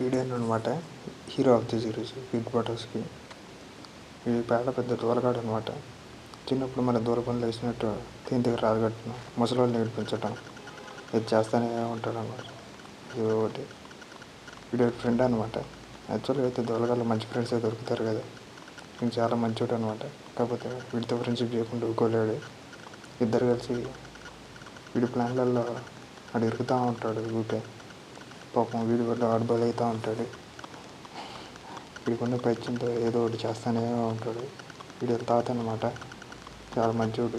వీడియన్ అనమాట hero of the series big బాటర్స్కి వీడి పేద పెద్ద దూరగాడు అనమాట చిన్నప్పుడు మన దూర పనులు వేసినట్టు దీని దగ్గర రాలగట్టడం ముసలోళ్ళు నేర్పించడం ఇది చేస్తానే ఉంటాడు అనమాట ఇది ఒకటి. వీడి ఫ్రెండ్ అనమాట యాక్చువల్గా అయితే దూరగాళ్ళు మంచి ఫ్రెండ్స్ అయితే దొరుకుతారు కదా. నేను చాలా మంచివాడు అనమాట కాకపోతే వీడితో ఫ్రెండ్షిప్ చేయకుండా ఊకోలేడు. ఇద్దరు కలిసి వీడి ప్లాన్లలో ఆడు ఇరుగుతూ ఉంటాడు ఊకే. పాపం వీడి వల్ల ఆడు ఉంటాడు. వీడికున్న పైచ్యంతో ఏదో ఒకటి చేస్తానే ఉంటాడు. వీడు తాత అనమాట చాలా మంచోడు.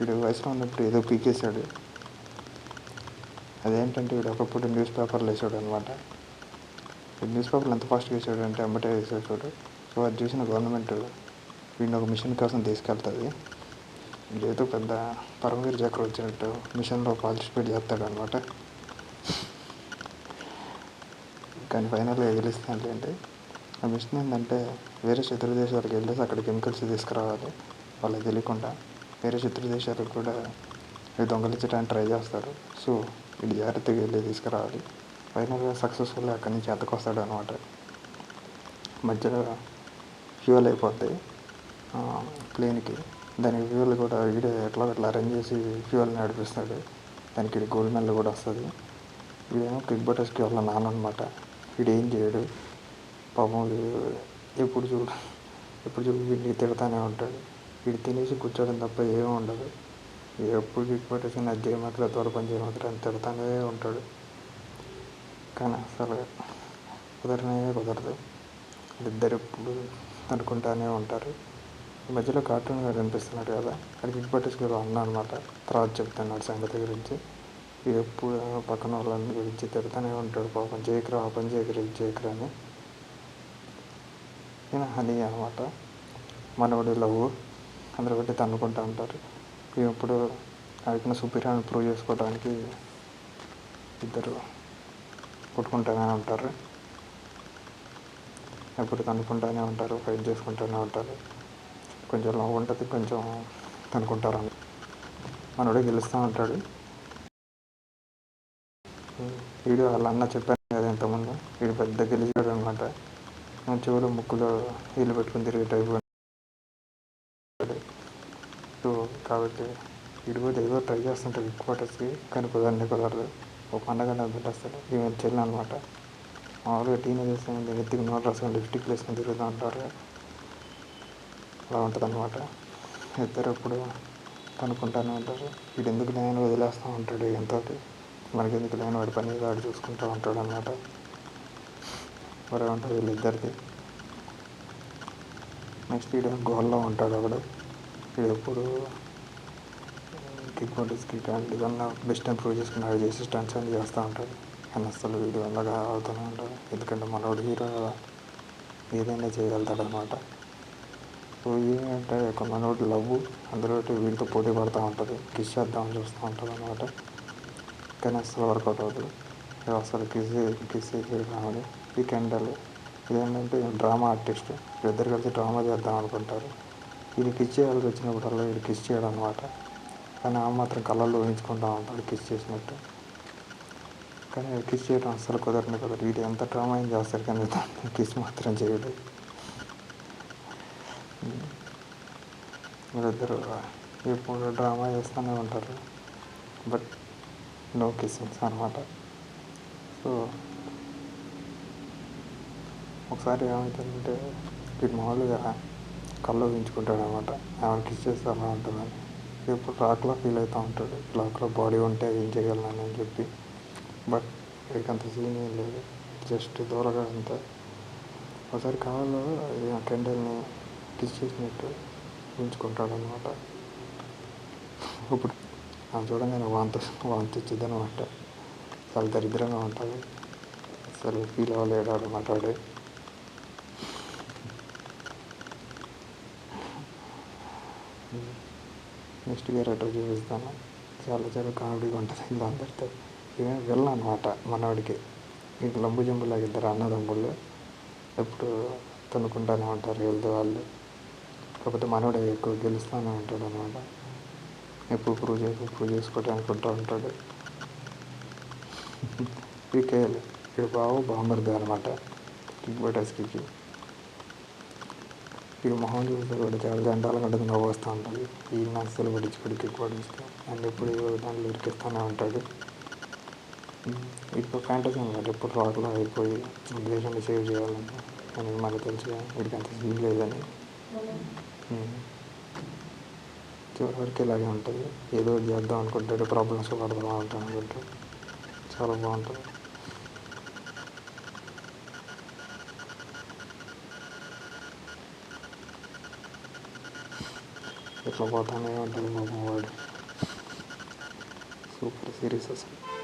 వీడు వయసులో ఉన్నప్పుడు ఏదో పీకేశాడు. అదేంటంటే వీడు ఒకప్పుడు న్యూస్ పేపర్లు వేసాడు అనమాట న్యూస్ పేపర్లు ఎంత ఫాస్ట్గా వేసాడు అంటే అమ్మటే వేసాడు సో అది చూసిన గవర్నమెంట్ వీడిని ఒక మిషన్ కోసం తీసుకెళ్తుంది. ఏదో పెద్ద పరమవీర్ చక్రం వచ్చినట్టు మిషన్లో పార్టిసిపేట్ చేస్తాడు అనమాట కానీ ఫైనల్గా గెలుస్తాను ఏంటంటే ఆ మిషన్ ఏంటంటే వేరే శత్రు దేశాలకు వెళ్ళేసి అక్కడ కెమికల్స్ తీసుకురావాలి. వాళ్ళకి తెలియకుండా వేరే శత్రు దేశాలకు కూడా ఇవి దొంగలించడానికి ట్రై చేస్తారు. సో ఇది జాగ్రత్తగా వెళ్ళి తీసుకురావాలి. ఫైనల్గా సక్సెస్ఫుల్గా అక్కడి నుంచి ఎత్తకొస్తాడు అనమాట మధ్యలో ఫ్యూయల్ అయిపోద్ది ప్లేన్కి దానికి ఫ్యూయల్ కూడా వీడే ఎట్లా ఎట్లా అరేంజ్ చేసి ఫ్యూయల్ నడిపిస్తాడు. దానికి గోల్డ్ మెడల్ కూడా వస్తుంది. వీడేమో క్రిక్ బటర్స్కి వాళ్ళ నాన్న అనమాట వీడేం చేయడు? పాపం వీడు ఎప్పుడు చూడు ఎప్పుడు చూడు వీడిని తిడతానే ఉంటాడు. వీడు తినేసి కూర్చోవడం తప్ప ఏమీ ఉండదు. ఎప్పుడు కిక్ బటర్స్ అది చేయమాత్రం దూర పని చేయమాత్రం అని తిడతానే ఉంటాడు. కానీ అసలు కుదరనే కుదరదు. ఇద్దరు ఎప్పుడు అనుకుంటానే ఉంటారు. ఈ మధ్యలో కార్టూన్ గారు కనిపిస్తున్నాడు కదా అది కిక్ అన్నా అనమాట తర్వాత చెప్తున్నాడు సంగతి గురించి. ఎప్పుడు పక్కన వాళ్ళని గురించి తిడుతూనే ఉంటాడు పాపం. చేయకరా ఆ పని చేయకరా ఇది చేయకరా అని. ఈయన హనీ అనమాట. మనవాడి లవ్ అందరి బట్టి తన్నుకుంటూ ఉంటారు. ఎప్పుడు ఆడికిన సుపీరియర్ ప్రూవ్ చేసుకోవడానికి ఇద్దరు కొట్టుకుంటూనే ఉంటారు. ఎప్పుడు తనుకుంటూనే ఉంటారు ఫైట్ చేసుకుంటూనే ఉంటారు. కొంచెం లవ్ ఉంటుంది కొంచెం తనుకుంటారు మనోడే గెలుస్తూ ఉంటాడు. వీడు వాళ్ళ అన్న చెప్పాను కదా ఇంతకుముందు. వీడు పెద్ద గెలిచాడు అనమాట చెవులు ముక్కులో నీళ్ళు పెట్టుకుని తిరిగే టైప్ సో కాబట్టి వీడు కూడా ఏదో ట్రై చేస్తుంటాడు క్వార్టర్స్కి కానీ కుదరని కుదరదు. ఒక పండగ పెట్టేస్తాడు. ఈమె చెల్లి అనమాట మామూలుగా టీనేజర్స్ ఎత్తికి నోట్ రాసుకొని లిప్స్టిక్ వేసుకొని తిరుగుతూ ఉంటారు. అలా ఉంటుంది అనమాట ఇద్దరు ఎప్పుడు కనుక్కుంటానే ఉంటారు. వీడు ఎందుకు నేను వదిలేస్తూ ఉంటాడు ఎంతో మనకి ఎందుకు లేని వాడి పని వాడు చూసుకుంటూ ఉంటాడు అనమాట మరి ఉంటుంది వీళ్ళిద్దరికి. నెక్స్ట్ వీడు గోల్లో ఉంటాడు ఒకడు. వీడు ఎప్పుడు కిక్ బాడీస్కి కానీ ఏదన్నా బెస్ట్ ఇంప్రూవ్ చేసుకుని ఆడు చేసి స్టన్స్ అన్ని చేస్తూ ఉంటాడు. కానీ అసలు వీడు అలాగా అవుతూనే ఉంటాడు. ఎందుకంటే మనోడు హీరో కదా. ఏదైనా చేయగలుగుతాడు అనమాట సో ఏంటంటే ఒక మనోడు లవ్ అందులో వీడితో పోటీ పడుతూ ఉంటుంది. కిష్ చేద్దామని చూస్తూ ఉంటుంది అనమాట కానీ అసలు వర్కౌట్ అవుతుంది అసలు కిస్ కిస్ రావాలి ఈ కెండల్ ఇదేంటంటే డ్రామా ఆర్టిస్ట్ ఇద్దరు కలిసి డ్రామా చేద్దాం అనుకుంటారు ఇది కిస్ చేయాల్సి వచ్చినప్పుడల్లా వీడు కిస్ చేయడం అనమాట కానీ ఆమె మాత్రం కళ్ళల్లో ఊహించుకుంటూ ఉంటాడు కిస్ చేసినట్టు కానీ కిస్ చేయడం అస్సలు కుదరని కుదరదు వీడు ఎంత డ్రామా ఏం చేస్తారు కానీ కిస్ మాత్రం చేయడు వీళ్ళిద్దరు ఇప్పుడు డ్రామా చేస్తూనే ఉంటారు బట్ నో కిస్సింగ్స్ అనమాట. సో ఒకసారి ఏమవుతుందంటే వీడు మామూలుగా కళ్ళు ఉంచుకుంటాడు అనమాట. ఆమె కిస్ చేస్తే అలా ఉంటుందని ఇప్పుడు రాక్లా ఫీల్ అవుతూ ఉంటాడు. రాక్లో బాడీ ఉంటే ఏం చేయగలను అని చెప్పి. బట్ వీడికి అంత సీన్ ఏం లేదు. జస్ట్ దూరగా అంతా. ఒకసారి కావాలో కెండల్ని కిస్ చేసినట్టు ఉంచుకుంటాడు అనమాట. ఇప్పుడు అది చూడగానే వాంత వాంతి వచ్చింది అనమాట చాలా దరిద్రంగా ఉంటుంది. అసలు ఫీల్ అవ్వలేడు అనమాట వాడు నెక్స్ట్ క్యారెక్టర్ చూపిస్తాను. చాలా చాలా కామెడీగా ఉంటుంది ఇలా అందరితో. ఇవే వెళ్ళను అనమాట మనవాడికి ఇంక లంబు జంబులాగా ఇద్దరు అన్నదమ్ముళ్ళు. ఎప్పుడు తనుకుంటానే ఉంటారు వెళ్తే వాళ్ళు. కాకపోతే మనవాడే ఎక్కువ గెలుస్తూనే ఉంటాడు అనమాట ఎప్పుడు ప్రూవ్ చేసి ప్రూవ్ చేసుకోవడానికి అనుకుంటూ ఉంటాడు. పీకేఎల్ వీడు బావ అనమాట. కిక్ బటర్స్కి వీడు మొహం చూస్తే కూడా చాలా గంటల గంటకు నవ్వు వస్తూ ఉంటుంది. ఈ అస్సలు పట్టించుకోడు కిక్ బటర్స్కి అండ్ ఎప్పుడు ఏదో దాంట్లో ఇరికిస్తూనే ఉంటాడు. ఇప్పుడు ఫ్యాంటసీ అనమాట. ఎప్పుడు రాకులో అయిపోయి దేశాన్ని సేవ్ చేయాలని. అని మనకు తెలిసి వీడికి అంత సీన్ లేదని. చివరి వరకు ఇలాగే ఉంటుంది. ఏదో ఒకటి చేద్దాం అనుకుంటాడు ప్రాబ్లమ్స్ పడదాం అంటాం అనుకుంటాడు చాలా బాగుంటుంది. ఇట్లా పోతానే ఉంటుంది పాపం వాడు. సూపర్ సిరీస్ అసలు.